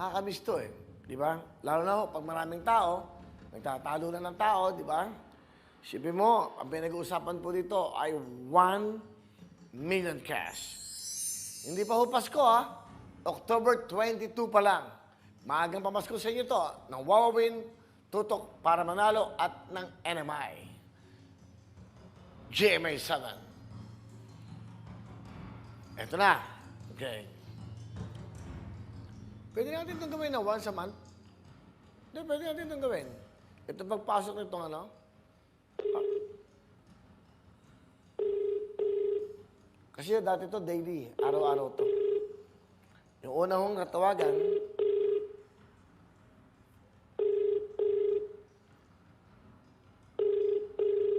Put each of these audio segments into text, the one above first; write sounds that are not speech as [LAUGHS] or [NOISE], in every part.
Nakakamiss to eh. Di ba? Lalo na pag maraming tao, nagtatalo na ng tao, di ba? Sipin mo, ang pinag-uusapan po dito ay 1 million cash. Hindi pa ho Pasko ha. October 22 pa lang. Maagang pamasko sa inyo to ng Wawawin, Tutok para Manalo at ng NMI. GMA 7. Ito na. Okay. Pwede natin itong gawin na once a month? Hindi, pwede natin itong gawin. Ito pagpasok nitong ano? Kasi dati to daily, araw-araw to. Yung una kong natawagan,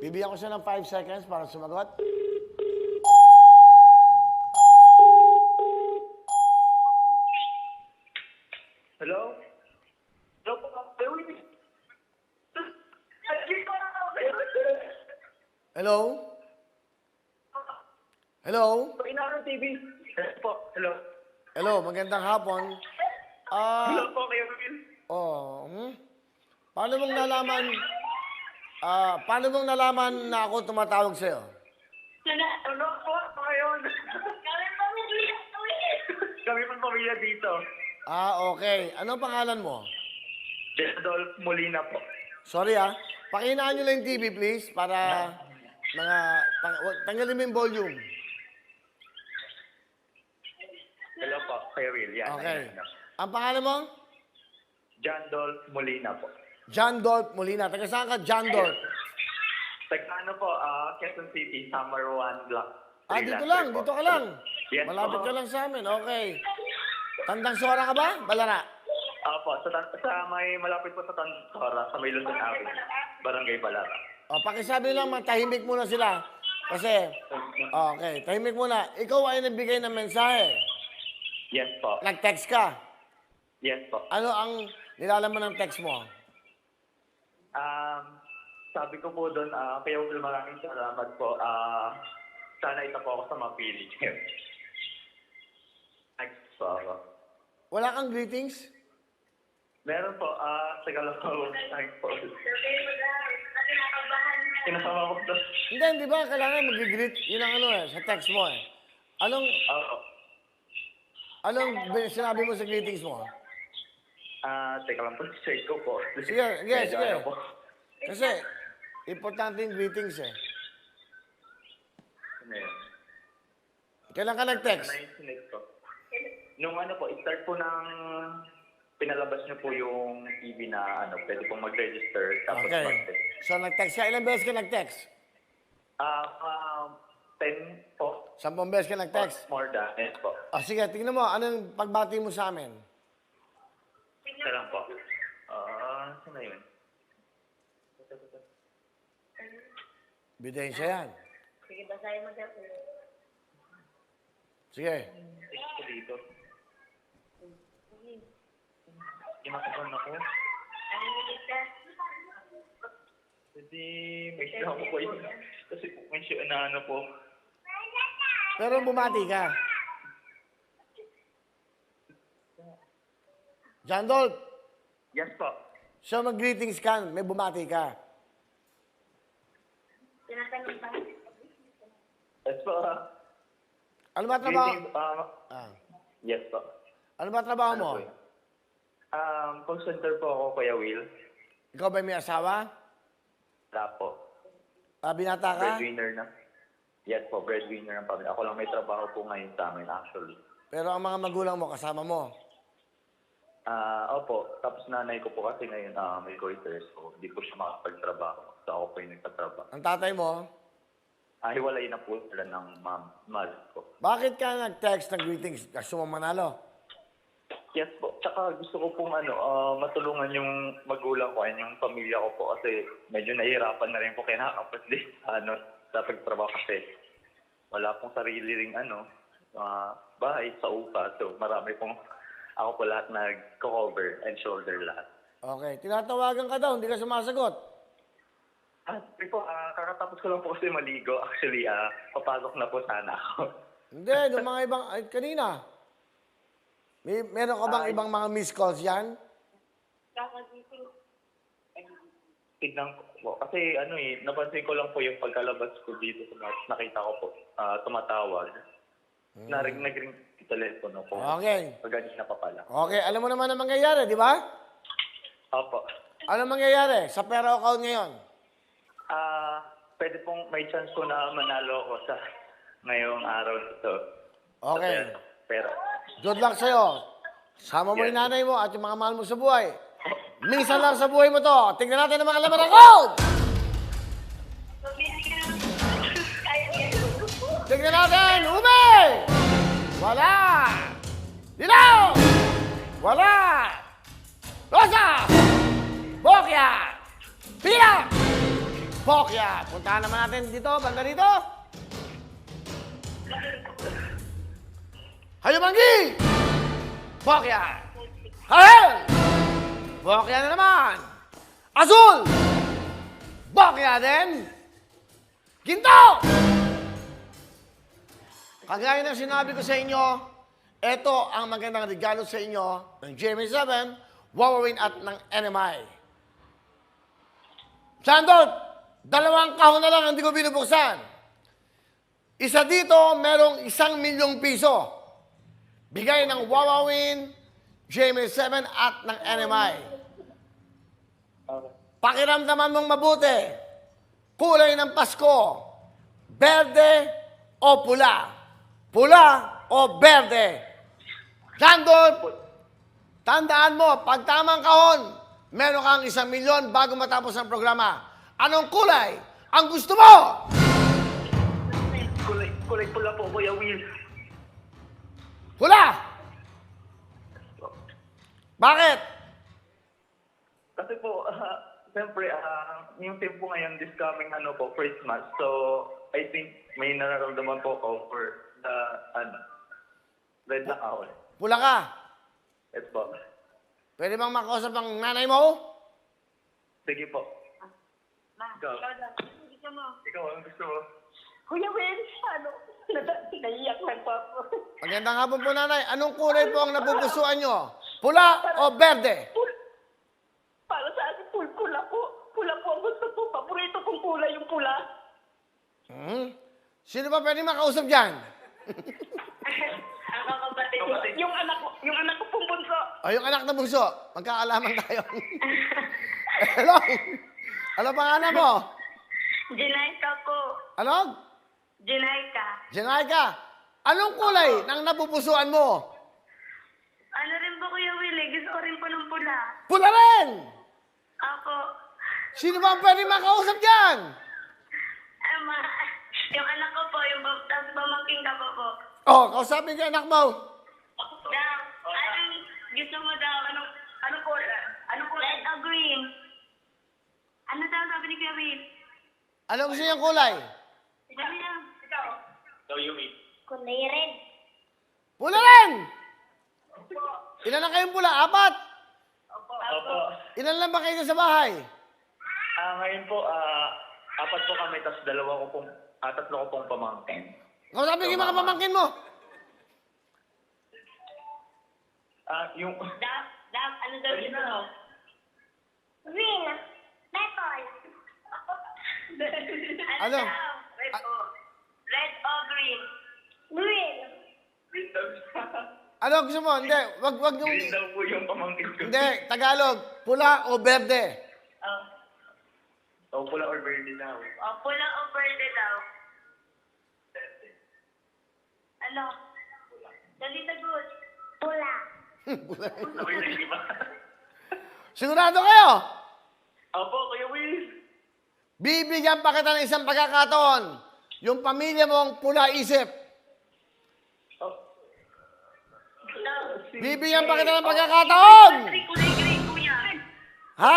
bibigyan ko siya ng 5 seconds para sumagot. Hello? Hello? Inaro TV. Hello po, hello. Hello, magandang hapon. Ah, Hello po, Kuya Will. oh, hmm? Paano mong nalaman, ah, paano mong nalaman na ako tumatawag sa'yo? Ano po, ngayon? Kami pang pamilya dito. Ah, okay. Ano pangalan mo? Jedolf Molina po. Sorry ah. Pakinaan nyo lang yung TV, please, para mga... Pang, tanggalin mo yung volume. Hello po, Kuya Will. Yan. Okay. ayan, ano. Ang pangalan mo? John Dolph Molina po. John Dolph Molina. Taga saan ka, John Dolph? Tagka ano po, ah, Quezon City, Summer 1 Block. Ah, dito lang. po. Dito ka lang. Yes Malapit po. ka lang sa amin. Okay. Tandang Sora ka ba? Balara. Opo, sa, tan- sa may malapit po sa Tantora, sa may Luzon Avenue, Barangay Balara. O, pakisabi lang, matahimik muna sila. Kasi, okay, tahimik muna. Ikaw ay nagbigay ng mensahe. Yes po. Nag-text ka. Yes po. Ano ang nilalaman ng text mo? Um, sabi ko po doon, ah, kaya po maraming salamat po. Ah, sana ito po ako sa mapili. Thanks [LAUGHS] po ako. Wala kang greetings? Meron po, ah, ako. Thanks po. Kinasama ko to. Hindi, di ba? Kailangan mag-greet. Yun ang ano eh, sa text mo eh. Anong, Oo. anong bin- sinabi mo sa greetings mo? Ah, teka lang po, check ko po. Sige, sige, Medyo sige. ano po. Kasi, importante yung greetings eh. Ano yun? Kailan ka nag-text? Ko. Nung ano po, start po ng pinalabas niyo po yung TV na ano, pwede pong mag-register tapos Okay. mag-text. So, nag-text ka. Ilang beses ka nag-text? Ah, um, 10 po. Sampung beses ka nag-text? More than 10 po. Ah, sige, tingnan mo. Anong pagbati mo sa amin? Ito lang po. Ah, saan na yun? Bidensya yan. Sige, basahin mo siya. Sige. Ito dito. Kinakaban ako. Ang hilig ka. Hindi, may siya ako po yun. Kasi may siya na ano po. Pero bumati ka. John Dolph, Yes po. so mag-greetings ka, may bumati ka. Tinatanong pa. Yes po. Ano ba trabaho? Greeting, ah, yes po. Ano ba trabaho Ano mo? po? Um, call center po ako, Kuya Will. Ikaw ba may asawa? Wala po. Ah, binata ka? Breadwinner na. Yes po, breadwinner ng pamilya. Ako lang may trabaho po ngayon sa amin actually. Pero ang mga magulang mo, kasama mo. Ah, opo. Tapos nanay ko po kasi ngayon ah, may goiter, so hindi po siya makapagtrabaho. So ako po yung nagtatrabaho. Ang tatay mo, Ah, hiwalay na po sila ng ma'am, mahal ko. bakit ka nag-text ng greetings? Gusto mo manalo? Yes po. Tsaka gusto ko pong ano, ah, matulungan yung magulang ko and yung pamilya ko po kasi medyo nahihirapan na rin po din sa, [LAUGHS] ano, sa pagtrabaho kasi wala pong sarili ring ano, ah, bahay sa upa. So marami pong ako po lahat nag-cover and shoulder lahat. Okay, tinatawagan ka daw, hindi ka sumasagot. Ah, sorry po, ah, kakatapos ko lang po kasi maligo. Actually, ah, papasok na po sana ako. Hindi, yung mga ibang, ay, kanina. May, meron ka bang ibang mga missed calls yan? Kakagising. Tignan ko po. Kasi ano eh, napansin ko lang po yung pagkalabas ko dito sa mga nakita ko po, ah, tumatawag. Naring nagring telepono ko. Okay. Pagganina pa pala. Okay, alam mo naman ang mangyayari, di ba? Opo. Ano mangyayari sa pera account ngayon? Ah, pwede pong may chance ko na manalo ako sa ngayong araw nito. Okay. Pero, Good luck sa'yo. Sama mo yung nanay mo at yung mga mahal mo sa buhay. Minsan lang sa buhay mo to. Tingnan natin ang mga laman ng yan. Tingnan natin! Umi! Wala! Dilaw! Wala! Rosa! Bokya! Pila! Bokya! Puntahan naman natin dito, banda dito. Hayumanggi! Bokya! Hahel! Bokya na naman! Azul! Bokya din! Ginto! Kagaya ng sinabi ko sa inyo, ito ang magandang regalo sa inyo ng GMA7, Wawawin at ng NMI. Sandot, dalawang kahon na lang ang hindi ko binubuksan. Isa dito, merong isang milyong piso. Bigay ng Wawawin, GMA7 at ng NMI. okay. Pakiramdaman mong mabuti. Kulay ng Pasko. Berde o pula. Pula o berde. Sandot, tandaan mo, pag tamang kahon, meron kang isang milyon bago matapos ang programa. Anong kulay ang gusto mo? Kulay, kulay pula po, Kuya Will. Pula! Bakit? Kasi po, [LAUGHS] ah, siyempre, ah, yung tempo ngayon, this coming ano po, Christmas. So, I think may nararamdaman po ako for the, ano, red na hour. Pula ka. Yes po. Pwede bang makausap ang nanay mo? Sige po. Ma, Go. ikaw daw. Gusto mo. Ikaw, ang gusto mo? Kuya Will, ano? Nata- Naiyak lang po ako. Magandang hapon po, nanay. Anong kulay po ang napupusuan nyo? Pula o berde? Pul Para sa akin, pul pula po. Pula po ang gusto ko. Paborito kong kulay yung pula. Hmm? Sino ba pwede makausap dyan? [LAUGHS] Ang kapatid. Yung anak ko, yung anak ko pong bunso. O yung anak na bunso, magkaalaman tayo. [LAUGHS] Hello? Ano pangalan mo? Jinaika ko. Ano? Jinaika. Janaika. Anong kulay ng napupusuan mo? Ano rin po Kuya Will, eh, gusto ko rin po ng pula. Pula rin! Ako, Sino ba ang pwede makausap dyan? ama, yung anak ko po, yung pam- tapos pamangking ka po po. Oh, kausapin ko yung anak mo. Daw, anong gusto mo daw? Anong, ano po? Ano po? Red or green? Ano daw sabi ni Kuya Will? Ano gusto niyang kulay? Sabi niya. So, you mean? Kulay red. Pula rin! Ilan na kayong pula? Apat? Opo. Opo. Ilan lang ba kayo sa bahay? Ah, ngayon po, ah, apat po kami, tapos dalawa ko pong, ah, tatlo ko pong pamangkin. Kausapin ko yung mga pamangkin mo. Ah, yung... Daw, daw, ano daw gusto mo? Green. Purple. Ano? daw? Red o. Red o green? Green. Green daw. Ano gusto mo? Hindi, wag, wag yung... Green daw po yung pamangkin ko. Hindi, Tagalog. Pula o berde? Oh. O, pula or verde daw. O, pula o verde daw? Ano? Dali sagot. [LAUGHS] Pula. Okay na, di ba? Sigurado kayo? Opo, Kuya Will. Bibigyan pa kita ng isang pagkakataon. Yung pamilya mong pula isip. Oh, Daw. Bibigyan pa kita ng pagkakataon. Ha?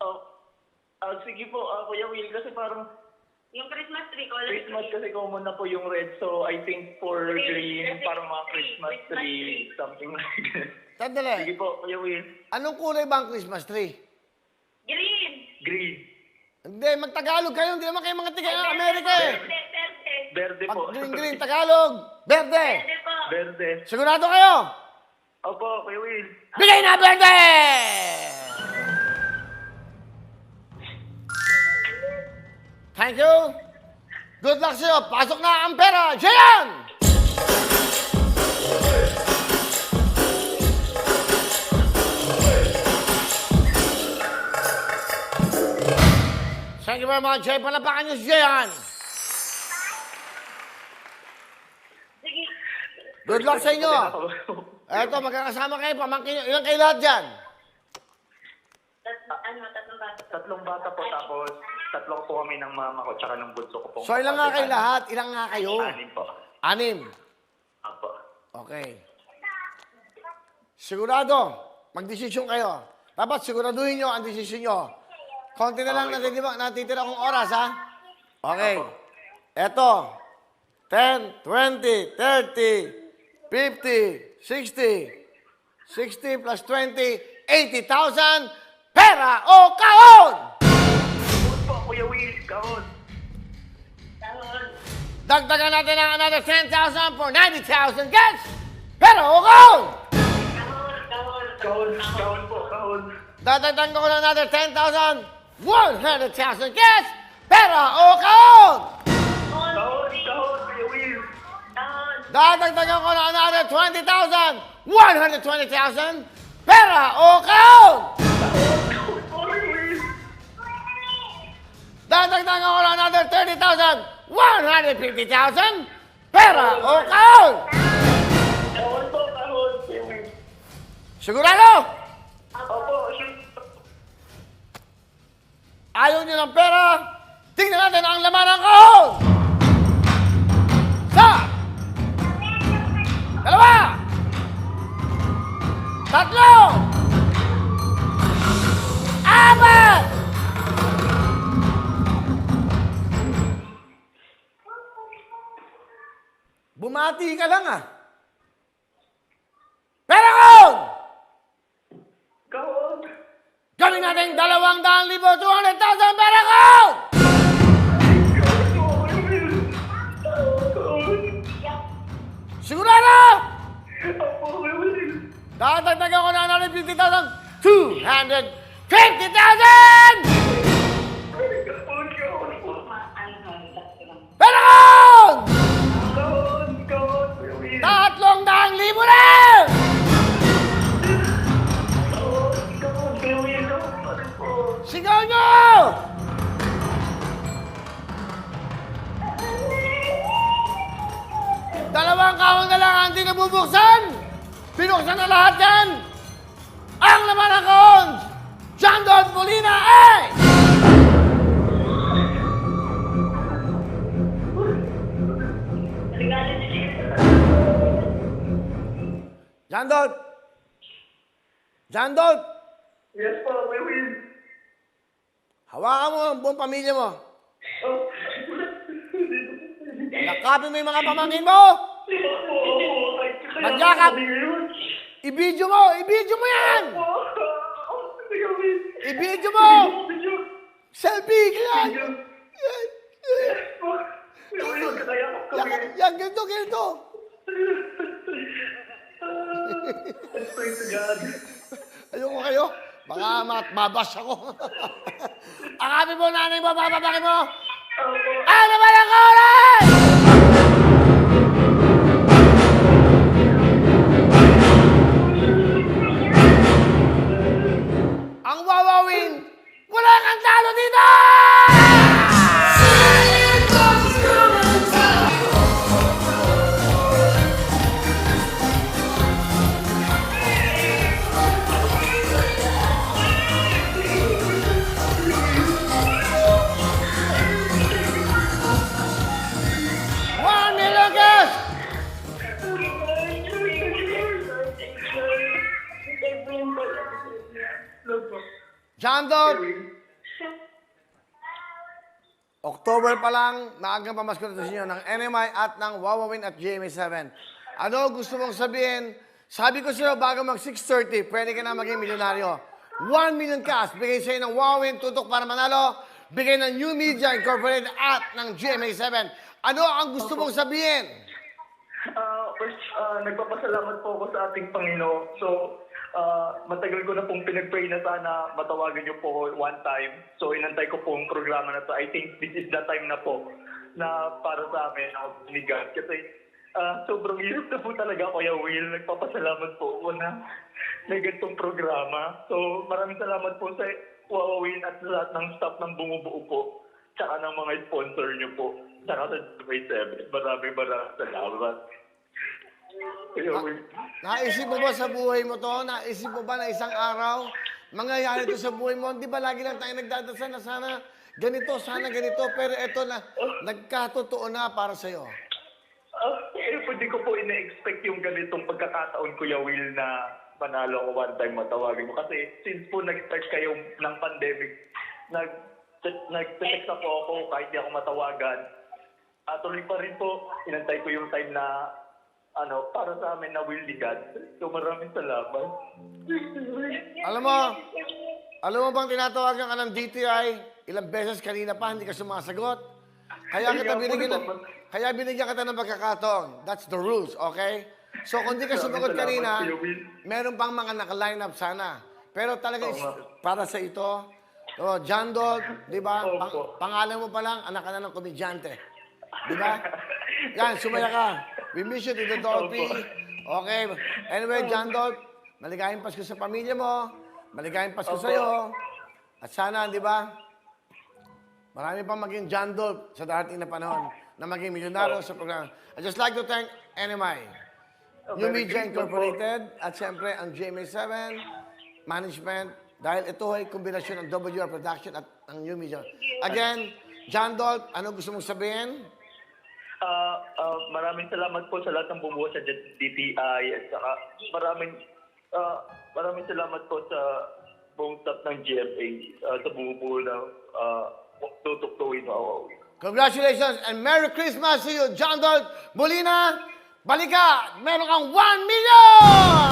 oh, ah, sige po, ah, Kuya Will, kasi parang Yung Christmas tree, kulay Christmas kasi common na po yung red, so I think for Green. green, Kasi parang mga tree, Christmas Christmas tree, tree. something like that. Sandali. Sige po, Kuya Will. Anong kulay ba ang Christmas tree? Green. Green. Hindi, magtagalog kayo. Hindi naman kayo mga tiga ng Amerika eh. Verde, verde. Verde po. Pag green, green, Tagalog. Berde. Verde po. Verde. Sigurado kayo? Opo, Kuya Will. Bigay na berde! Thank you. Good luck sa'yo. Pasok na ang pera. Jayan! Thank you very much, Jay. Palapakan niyo si Jayan. Sige. Good luck sa inyo. [LAUGHS] Eto, magkakasama kayo. Pamangkin niyo. Ilan kayo lahat dyan? Tatlo, ano, tatlong bata. Tatlong bata po tapos tatlong po kami ng mama ko tsaka ng bunso ko po. So, ilan nga kayo lahat? Ilan nga kayo? Anin po. Anim. Opo. Okay. Sigurado, magdesisyon kayo. Dapat siguraduhin nyo ang desisyon nyo. Konti na lang Okay. natitira, natitira kong oras, ha? Okay. Eto. 10, 20, 30, 50, 60. 60 plus 20, 80,000. Pera o kaon! Kahon po, Kuya Will. Kahon. Tahon. Dagdagan natin ng another 10,000 for 90,000 guys! Pera o kaon! Tahon, tahon. Kahon. Kahon po, kahon. Dadagdagan ko ng another 10,000, 100,000 cash! Pera o kaon! Kahon, kahon, Kuya Will. Tahon. Dadagdagan ko ng another 20,000, 120,000! Pera o kaon! Kuya Will. Dadagdagan ko ng another 30,000, 150,000! Pera o kaon! Will. Sigurado? Opo. Ayaw niyo ng pera? Tingnan natin ang laman ng kahon! Sa! Dalawa! Tatlo! Apat! Bumati ka lang ah. Pera! Kahon. Gawin natin dalawang daan libo, 200,000 Dadagdagan ko na another 50,000, 250,000! Kahon, kahon po. Pera kahon! Kahon, kahon, Kuya Will. Tatlong daang libo na! Sigaw nyo! Dalawang kahon na lang ang hindi nabubuksan! Binuksan na lahat yan! Ang laman ng kahon! John Don Molina, eh! Jesus. John Don! John Don! Yes po, Kuya Will. Hawakan mo ang buong pamilya mo. Oh. [LAUGHS] Yakapin mo yung mga pamangkin mo! Magyakap! I-video mo! I-video mo yan! [LAUGHS] I-video mo! Selfie! [LAUGHS] Yan! Yan! Yan! Ganito! Ganito! [LAUGHS] Ayoko kayo. Baka mat mabash ako. Akapin mo nanay mo, papapakin mo. Ano ba lang oras? Ang pa lang, maagang pamasko na sa inyo ng NMI at ng Wawawin at GMA7. Ano gusto mong sabihin? Sabi ko sa'yo, bago mag 6.30, pwede ka na maging milyonaryo. 1 million cash, bigay sa'yo ng Wawawin, tutok para manalo, bigay ng New Media Incorporated at ng GMA7. Ano ang gusto mong sabihin? Ah, first, ah, nagpapasalamat po ako sa ating Panginoon. So, ah, matagal ko na pong pinag-pray na sana matawagan niyo po one time. So, inantay ko po ang programa na to. I think this is the time na po na para sa amin ako ni God. Kasi ah, sobrang hirap na po talaga, Kuya Will. Nagpapasalamat po ako na may ganitong programa. So, maraming salamat po sa Huawei at sa lahat ng staff ng bumubuo po. Tsaka ng mga sponsor niyo po. Tsaka sa Dubai 7. Maraming maraming salamat. Will. Naisip mo ba sa buhay mo to? Naisip mo ba na isang araw, mangyayari to sa buhay mo? Di ba lagi lang tayo nagdadasal na sana ganito, sana ganito, pero eto na, nagkatotoo na para sa'yo. Ah, eh, pwede ko po ina-expect yung ganitong pagkakataon, Kuya Will, na panalo ko one time matawagin mo. Kasi since po nag-start kayo ng pandemic, nag nag-text na ako kahit di ako matawagan. At tuloy pa rin po, inantay ko yung time na ano, para sa amin na will ni God. So maraming salamat. Alam mo, alam mo bang tinatawagan ka ng DTI? Ilang beses kanina pa, hindi ka sumasagot. Kaya kita binigyan ng, kaya binigyan kita ng pagkakataon. That's the rules, okay? So kung di ka sumagot kanina, meron pang mga naka-line up sana. Pero talaga, is- para sa ito, oh, John Dog, di ba? Pang- pangalan mo pa lang, anak ka na ng komedyante. Di ba? Yan, sumaya ka. We miss you, Tito Dolphy. Okay. Anyway, John Dol, maligayang Pasko sa pamilya mo. Maligayang Pasko Opo. sa'yo. At sana, di ba, marami pang maging John Dol sa darating na panahon na maging milyonaryo sa programa. I'd just like to thank NMI, New Media. Incorporated, at siyempre ang GMA7 Management, dahil ito ay kombinasyon ng WR Production at ang New Media. Again, John Dol, ano gusto mong sabihin? Ah, ah, maraming salamat po sa lahat ng bumuo sa DTI at saka maraming ah, maraming salamat po sa buong staff ng GMA ah, sa bumubuo ng uh, tutuktuin Huawei. Congratulations and Merry Christmas to you, John Dol Molina. Balika, meron kang 1 million!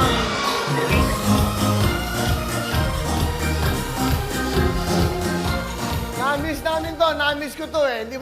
Na-miss namin to, na-miss ko to eh.